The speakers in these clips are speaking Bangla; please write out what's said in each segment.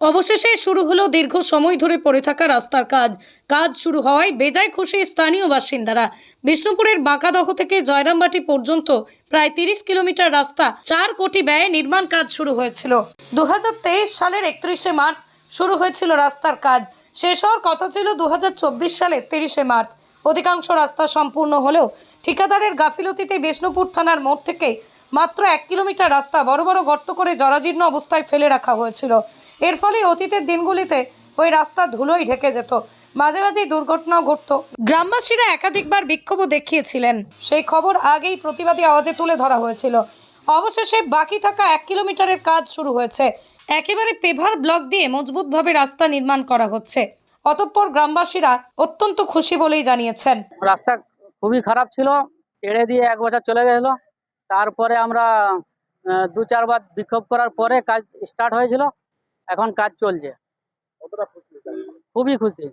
অবশেষে শুরু হলো দীর্ঘ সময় ধরে পড়ে থাকা রাস্তার কাজ। কাজ শুরু হওয়ায় বেজায় খুশি স্থানীয় বাসিন্দারা। বিষ্ণুপুরের বাঁকাদহ থেকে জয়রামবাটি পর্যন্ত প্রায় তিরিশ কিলোমিটার রাস্তা চার কোটি ব্যয়ে নির্মাণ কাজ শুরু হয়েছিল। দু হাজার তেইশ সালের একত্রিশে মার্চ শুরু হয়েছিল রাস্তার কাজ। শেষ হওয়ার কথা ছিল দু সালের তিরিশে মার্চ। অধিকাংশ রাস্তা সম্পূর্ণ হলেও ঠিকাদারের গাফিলতিতে বিষ্ণুপুর থানার মোড় থেকে মাত্র এক কিলোমিটার রাস্তা বড় বড় গর্ত করে জরাজীর্ণ অবস্থায় ফেলে রাখা হয়েছিল। এর ফলে অতীতের দিনগুলিতে ওই রাস্তা ধুলোই ঢেকে যেত। মাঝে মাঝেই দুর্ঘটনাও ঘটতো। গ্রামবাসীরা একাধিকবার বিক্ষোভও দেখিয়েছিলেন। সেই খবর আগেই প্রতিবাদী আওয়াজে তুলে ধরা হয়েছিল। অবশেষে বাকি থাকা এক কিলোমিটারের কাজ শুরু হয়েছে। একেবারে পেভার ব্লক দিয়ে মজবুতভাবে রাস্তা নির্মাণ করা হচ্ছে। অতঃপর গ্রামবাসীরা অত্যন্ত খুশি বলেই জানিয়েছেন। রাস্তা খুবই খারাপ ছিল। এড়ে দিয়ে এক বছর চলে গেছিল তারপরে আমরা দু চারবার বিক্ষোভ করার পরে কাজ স্টার্ট হয়েছিল এখন কাজ চলছে। খুবই খুশি।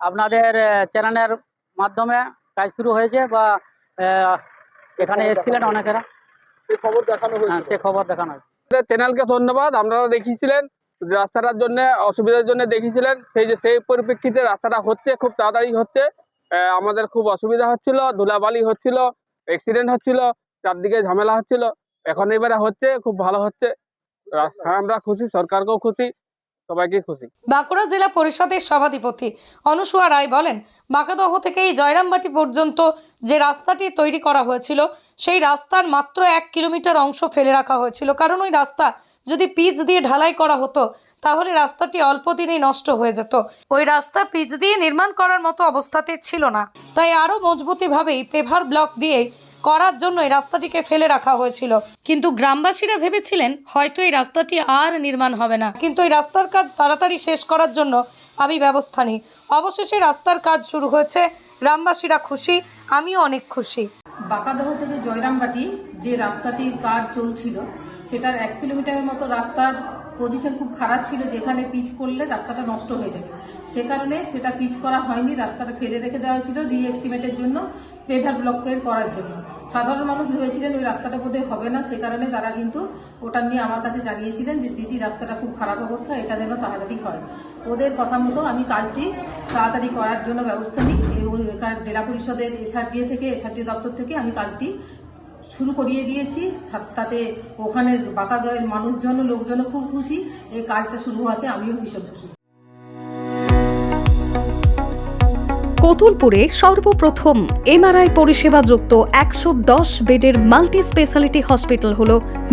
আপনাদের চ্যানেলের মাধ্যমে কাজ শুরু হয়েছে বা এখানে এসেছিলেন অনেকেরা? খবর দেখানো হ্যাঁ, সে খবর দেখানো হয়েছে। চ্যানেলকে ধন্যবাদ আপনারা দেখিয়েছিলেন রাস্তাটার জন্য অসুবিধার জন্য দেখিয়েছিলেন সেই যে সেই পরিপ্রেক্ষিতে রাস্তাটা হচ্ছে খুব তাড়াতাড়ি হচ্ছে। আমাদের খুব অসুবিধা হচ্ছিল ধুলাবালি হচ্ছিল অ্যাক্সিডেন্ট হচ্ছিল চারদিকে ঝামেলা হচ্ছিল। এখন এবারে হচ্ছে খুব ভালো হচ্ছে। হ্যাঁ আমরা খুশি সরকারকেও খুশি সবাইকে খুশি। বাঁকুড়া জেলা পরিষদের সভাধিপতি অনুসুয়া রায় বলেন বাঁকাদহ থেকে এই জয়রামবাটি পর্যন্ত যে রাস্তাটি তৈরি করা হয়েছিল সেই রাস্তার মাত্র এক কিলোমিটার অংশ ফেলে রাখা হয়েছিল। কারণ ওই রাস্তা যদি পিচ দিয়ে ঢালাই করা হতো তাহলে রাস্তাটি অল্প দিনেই নষ্ট হয়ে যেত। ওই রাস্তা পিচ দিয়ে নির্মাণ করার মতো অবস্থাতে ছিল না। তাই আরও মজবুতিভাবেই পেভার ব্লক দিয়ে করার জন্য এই রাস্তাটিকে ফেলে রাখা হয়েছিল। কিন্তু গ্রামবাসীরা ভেবেছিলেন, হয়তো এই রাস্তাটি আর নির্মাণ হবে না। কিন্তু এই রাস্তার কাজ তাড়াতাড়ি শেষ করার জন্য আমি ব্যবস্থা নিই। অবশেষে রাস্তার কাজ শুরু হয়েছে। গ্রামবাসীরা খুশি, আমিও অনেক খুশি। বাঁকাদহ থেকে জয়রামবাটি যে রাস্তাটির কাজ চলছিল, সেটার এক কিলোমিটারের মতো রাস্তার পজিশন খুব খারাপ ছিল, যেখানে পিচ করলে রাস্তাটা নষ্ট হয়ে যাবে। সে কারণে সেটা পিচ করা হয়নি, রাস্তাটা ফেলে রেখে দেওয়া হয়েছিল রি এস্টিমেটের জন্য পেভার ব্লকের করার জন্য। সাধারণ মানুষ ভেবেছিলেন ওই রাস্তাটা বোধহয় হবে না, সে কারণে তারা কিন্তু ওটা নিয়ে আমার কাছে জানিয়েছিলেন যে, দিদি, রাস্তাটা খুব খারাপ অবস্থা, এটা যেন তাড়াতাড়ি হয়। ওদের কথা মতো আমি কাজটি তাড়াতাড়ি করার জন্য ব্যবস্থা নিই এবং জেলা পরিষদের এসআরডিএ থেকে এসআরডি দপ্তর থেকে আমি কাজটি শুরু করিয়ে দিয়েছি। তাতে ওখানে বাঁকাদয়ের মানুষজন লোকজন খুব খুশি। এই কাজটা শুরু হওয়াতে আমিও ভীষণ খুশি। কতুলপুরে সর্বপ্রথম এমআরআই পরিষেবা যুক্ত একশো দশ বেডের মাল্টি স্পেশালিটি হসপিটাল হল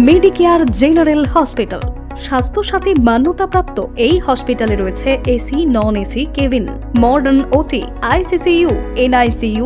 মেডিকেয়ার জেনারেল হসপিটাল। স্বাস্থ্যসাথী মান্যতাপ্রাপ্ত এই হসপিটালে রয়েছে AC, non AC, cabin, modern OT, ICCU, NICU